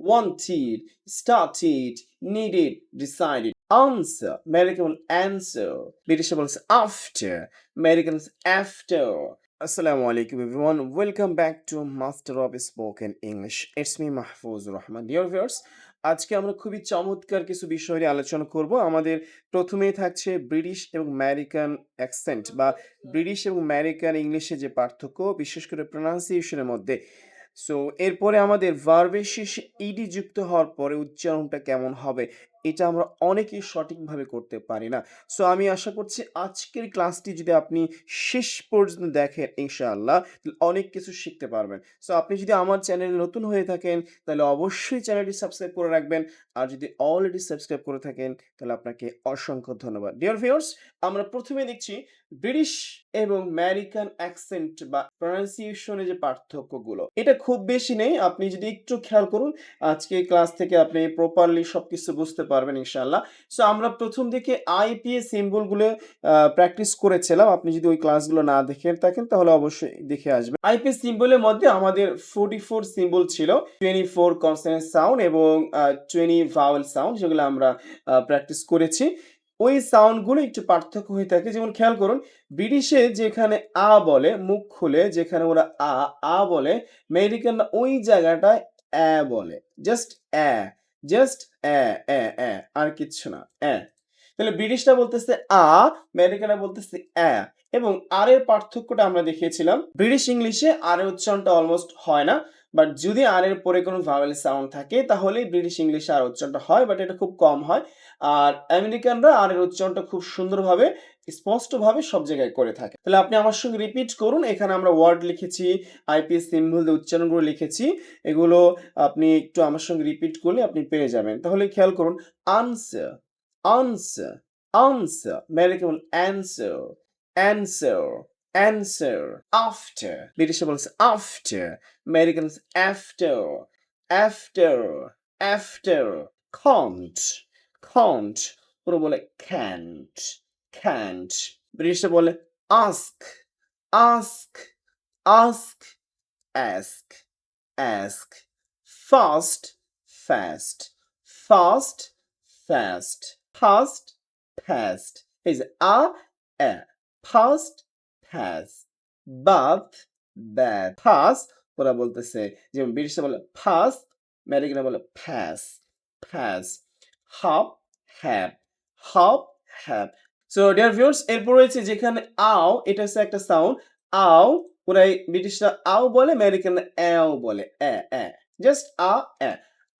wanted, started, needed, decided. Answer, American answer, British বলছে after, American বলছে after. Assalamu alaikum everyone. Welcome back to Master of Spoken English. It's me Mahfouz Rahman. Dear viewers, আজকে আমরা খুবই চমৎকার কিছু বিষয় নিয়ে আলোচনা করব আমাদের প্রথমেই থাকছে ব্রিটিশ এবং আমেরিকান অ্যাকসেন্ট বা ব্রিটিশ এবং আমেরিকান ইংলিশে যে পার্থক্য বিশেষ করে প্রনাউন্সিয়েশনের মধ্যে সো এরপরে আমাদের ভার্বের শেষে ইডি যুক্ত হওয়ার পরে উচ্চারণটা কেমন হবে, এটা আমরা অনেকেই সঠিকভাবে করতে পারি না। সো আমি আশা করছি আজকের ক্লাসটি যদি আপনি শেষ পর্যন্ত দেখেন, ইনশাআল্লাহ অনেক কিছু শিখতে পারবেন। সো আপনি যদি আমার চ্যানেলে নতুন হয়ে থাকেন, তাহলে অবশ্যই চ্যানেলটি সাবস্ক্রাইব করে রাখবেন। আর যদি অলরেডি সাবস্ক্রাইব করে থাকেন, তাহলে আপনাকে অসংখ্য ধন্যবাদ। ডিয়ার ভিউয়ার্স আমরা প্রথমে দেখছি ব্রিটিশ এবং আমেরিকান অ্যাকসেন্ট বা প্রনাউন্সিয়েশনের যে পার্থক্যগুলো, এটা খুব বেশি নেই। আপনি যদি একটু খেয়াল করুন, আজকে ক্লাস থেকে আপনি প্রপারলি সবকিছু বুঝতে পারবেন ইনশাল্লাহ সো আমরা প্রথম দিকে আইপিএস সিম্বলগুলো প্র্যাকটিস করেছিলাম। আপনি যদি ওই ক্লাসগুলো না দেখে থাকেন, তাহলে অবশ্যই দেখে আসবেন। আইপিএস সিম্বলের মধ্যে আমাদের ফোর্টি ফোর সিম্বল ছিল। টোয়েন্টি ফোর কনসেন্ট সাউন্ড এবং টোয়েন্টি ভাওয়েল সাউন্ড যেগুলো আমরা প্র্যাকটিস করেছি। ওই সাউন্ডগুলো একটু পার্থক্য হয়ে থাকে। যেমন খেয়াল করুন, ব্রিটিশে যেখানে আ বলে, মুখ খুলে, যেখানে ওরা আ আ বলে, আমেরিকানরা ওই জায়গাটায় অ্যা বলে। জাস্ট অ্যা জাস্ট অ্যা অ্যা অ্যা, আর কিচ্ছু না, অ্যা। তাহলে ব্রিটিশরা বলতেছে আ, আমেরিকানরা বলতেছে অ্যা, এবং আর এর পার্থক্যটা আমরা দেখিয়েছিলাম। ব্রিটিশ ইংলিশে আর এর উচ্চারণটা অলমোস্ট হয় না। বাট যদি আর এর পরে কোনো ভাওয়েল সাউন্ড থাকে তাহলে ব্রিটিশ ইংলিশে আর উচ্চারণটা হয় বাট এটা খুব কম হয়। আর আমেরিকানরা আর এর উচ্চারণটা খুব সুন্দরভাবে, স্পষ্টভাবে সব জায়গায় করে থাকে। তাহলে আপনি আমার সঙ্গে রিপিট করুন। এখানে আমরা ওয়ার্ড লিখেছি আইপিএস সিম্বল উচ্চারণগুলো লিখেছি। এগুলো আপনি একটু আমার সঙ্গে রিপিট করলে আপনি পেয়ে যাবেন। তাহলে খেয়াল করুন answer answer answer American answer answer answer after ব্রিটিশে বলছে after Americans after after after can't can't ওরা বলে ক্যান্ট ক্যান্ট ব্রিটিশে বলে ask ask ask ask ask fast fast fast fast fast fast এই যে আ এ Fast bath bath fast ওরা বলতেছে, যেমন ব্রিটিশরা বলে ফাস আমেরিকানরা বলে fast fast hop hop hop hop so dear viewers এরপর রয়েছে যেখানে আও এটা হচ্ছে একটা সাউন্ড আও ওরা ব্রিটিশরা আও বলে আমেরিকানরা অ্যাও বলে অ্যা অ্যা জাস্ট আ অ্যা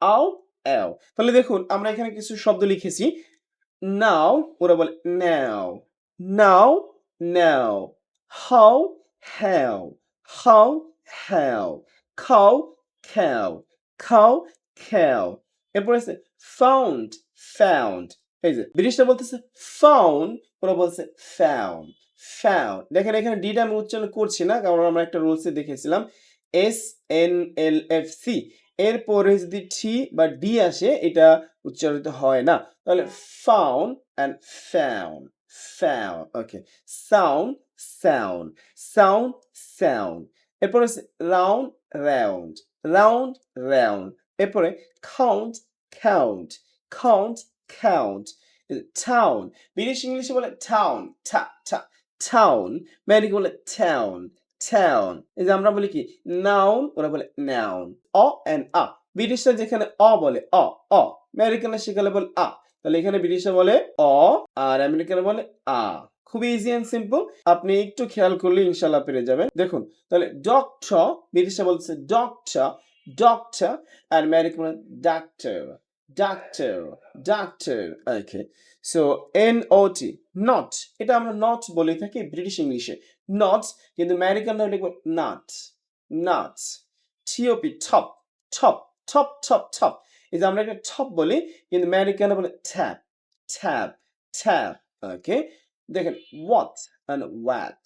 আও অ্যাও তাহলে দেখুন, আমরা এখানে কিছু শব্দ লিখেছি নাও ওরা বলে now now now how how how how cow cow cow খ্যাও এরপর আছে ফাউন্ড ফাউন্ড এই যে, ব্রিটিশরা বলতেছে ফাউন্ড ওরা বলছে ফাউন্ড ফাউন্ড দেখেন, এখানে ডিটা আমি উচ্চারণ করছি না, কারণ আমরা একটা রুলসে দেখেছিলাম S N L F C এরপরে যদি টি বা ডি আসে, এটা উচ্চারিত হয় না। তাহলে found and found found okay sound sound sound sound এরপরে রাউন্ড রাউন্ড রাউন্ড রাউন্ড এরপরে count count count count town British ইংলিশে বলে টাউন টা টা টাউন আমেরিকা বলে টাউন টাউন এই যে আমরা বলি কি নাউন ওরা বলে নাউন অ এন্ড আ ব্রিটিশরা যেখানে অ বলে অ অ আমেরিকানরা সেখানে বলে আ তাহলে এখানে ব্রিটিশরা বলে অ আর আমেরিকানরা বলে আ খুবই ইজি অ্যান্ড সিম্পল আপনি একটু খেয়াল করলে ইনশাল্লাহ পেরে যাবেন। দেখুন, তাহলে ডক্টর ব্রিটিশরা বলছে doctor doctor R American doctor doctor doctor okay so N O T not এটা আমরা নট বলে থাকি ব্রিটিশ ইংলিশে নট কিন্তু আমেরিকানরা লিখবে not not T O P top top top top top এই যে আমরা একটা ঠপ বলি, কিন্তু আমেরিকানরা বলে ট্যাপ ট্যাপ ট্যাপ ওকে দেখেন, what and what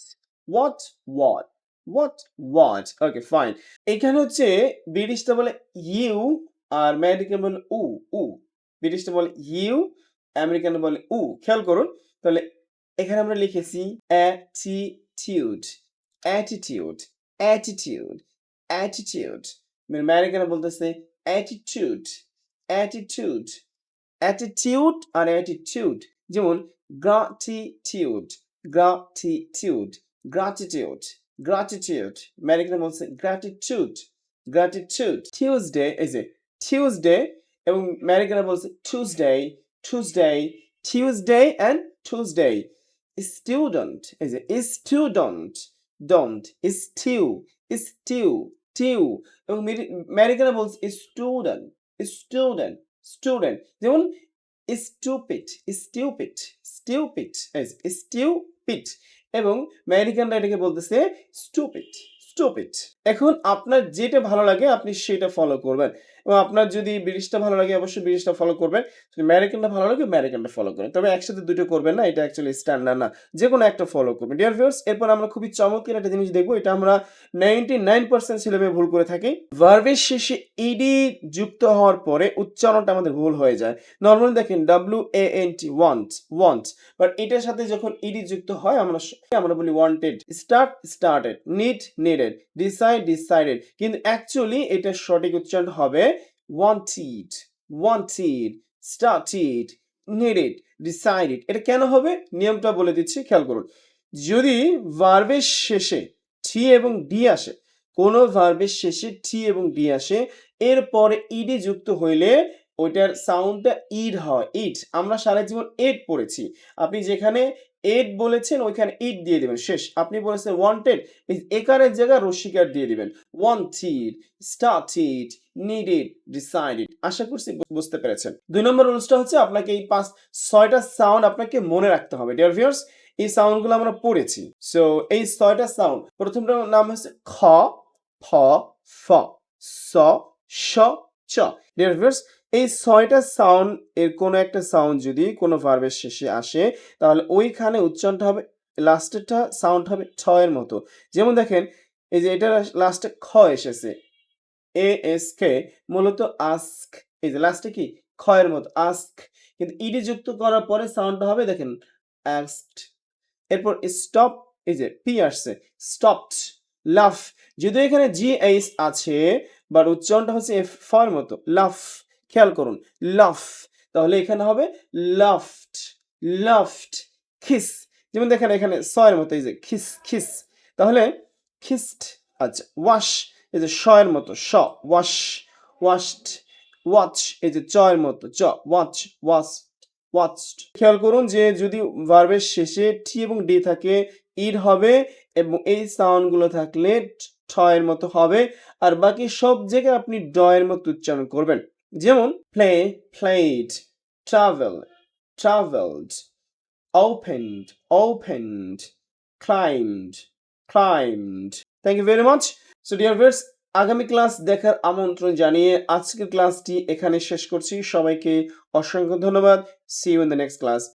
what what what what okay fine এখানে হচ্ছে ব্রিটিশটা বলে ইউ আর আমেরিকান বলে উ উ। ব্রিটিশটা বলে ইউ আমেরিকান বলে উ। খেয়াল করুন, তাহলে এখানে আমরা লিখেছি অ্যাটিটিউড অ্যাটিটিউড অ্যাটিটিউড অ্যাটিটিউড মানে আমেরিকান বলতেছে অ্যাটিটিউড অ্যাটিটিউড অ্যাটিটিউড আর অ্যাটিটিউড যেমন gratitude gratitude gratitude gratitude American বলছে গ্রাটিটিউড গ্রাটিটিউড টিউসডে এই যে টিউসডে এবং আমেরিকানরা বলছে Tuesday Tuesday Tuesday and Tuesday student এই যে স্টুডেন্ট ডন্ট স্টিউ স্টিউ টিউ এবং আমেরিকানরা বলছে স্টুডেন্ট স্টুডেন্ট স্টুডেন্ট যেমন স্টুপিড স্টিউপিড স্টিউপিড স্টিউপিড এবং আমেরিকানরা এটাকে বলতেছে স্টুপিড স্টুপিড এখন আপনার যেটা ভালো লাগে আপনি সেটা ফলো করবেন। এবং আপনার যদি ব্রিটিশটা ভালো লাগে, অবশ্যই ব্রিটিশটা ফলো করবেন। যদি আমেরিকানটা ভালো লাগে, আমেরিকানটা ফলো করবেন। তবে একসাথে দুটো করবেন না, এটা অ্যাকচুয়ালি স্ট্যান্ডার্ড না। যে কোনো একটা ফলো করবেন। ডিয়ার ভিউয়ার্স এরপর আমরা খুবই চমৎকার একটা জিনিস দেখব, এটা আমরা নাইনটি নাইন পার্সেন্ট ছেলেমেয়ে ভুল করে থাকি। ভার্বের শেষে ইডি যুক্ত হওয়ার পরে উচ্চারণটা আমাদের ভুল হয়ে যায়। নর্মালি দেখেন W A N T want want but এটার সাথে যখন ইডি যুক্ত হয়, আমরা আমরা বলি wanted start started need needed decide decided কিন্তু অ্যাকচুয়ালি এটার সঠিক উচ্চারণ হবে wanted wanted started needed decided এটা কেন হবে? নিয়মটা বলে দিচ্ছি, খেয়াল করুন। যদি ভার্বের শেষে টি এবং ডি আসে, কোনো ভার্বের শেষে টি এবং ডি আসে, এরপরে ইডি যুক্ত হইলে ওইটার সাউন্ডটা ইড হয় ইট আমরা সারা জীবন এড পড়েছি। আপনি যেখানে এড বলেছেন, ওইখানে ইট দিয়ে দিবেন। শেষ। আপনি বলেছেন ওয়ান্টেড একারের জায়গায় রসিকার দিয়ে দিবেন। ওয়ান্টেড স্টার্টেড নিডেড ডিসাইডেড আশা করছি বুঝতে পেরেছেন। দুই নম্বর রুলসটা হচ্ছে আপনাকে এই পাঁচ, ছয়টা সাউন্ড আপনাকে মনে রাখতে হবে। ডিয়ার ভিউয়ার্স এই সাউন্ডগুলো আমরা পড়েছি। সো এই ছয়টা সাউন্ড প্রথমটার নাম হচ্ছে খ, ফ ফ, স স চ। ডিয়ার ভিউয়ার্স এই ছয়টা সাউন্ড এর কোনো একটা সাউন্ড যদি কোনো ভার্বের শেষে আসে, তাহলে ওইখানে উচ্চারণটা হবে লাস্টেরটা সাউন্ড হবে এর মতো। যেমন দেখেন, এই যে এটা লাস্টে খ এসেছে। এ, এস, কে, মূলত আস্ক এই যে লাস্টে কি? খ এর মতো আস্ক কিন্তু ইডি যুক্ত করার পরে সাউন্ডটা হবে, দেখেন আস্কড এরপর স্টপ এই যে পি আসছে স্টপড লাফ যদিও এখানে জি এইচ আছে বাট উচ্চারণটা হচ্ছে এফ ফর মতো লাফ খেয়াল করুন, লাফ, তাহলে এখানে হবে লাফট লাফট, খিস, যেমন দেখেন এখানে সয়ের মতো, এই যে খিস খিস, তাহলে খিস্ট আচ্ছা ওয়াশ, এই যে শয়ের মতো, শ, ওয়াশ ওয়াশড ওয়াচ, এই যে চয়ের মতো, চ, ওয়াচ ওয়াচ ওয়াচড খেয়াল করুন যে যদি ভার্বের শেষে টি এবং ডি থাকে ইড হবে এবং এই সাউন্ডগুলো থাকলে ঠ এর মতো হবে, আর বাকি সব জায়গায় আপনি ড এর মতো উচ্চারণ করবেন। যেমন play played travel travelled opened opened climbed climbed thank you very much so dear viewers আগামী ক্লাস দেখার আমন্ত্রণ জানিয়ে আজকের ক্লাসটি এখানে শেষ করছি। সবাইকে অসংখ্য ধন্যবাদ। See you in the next class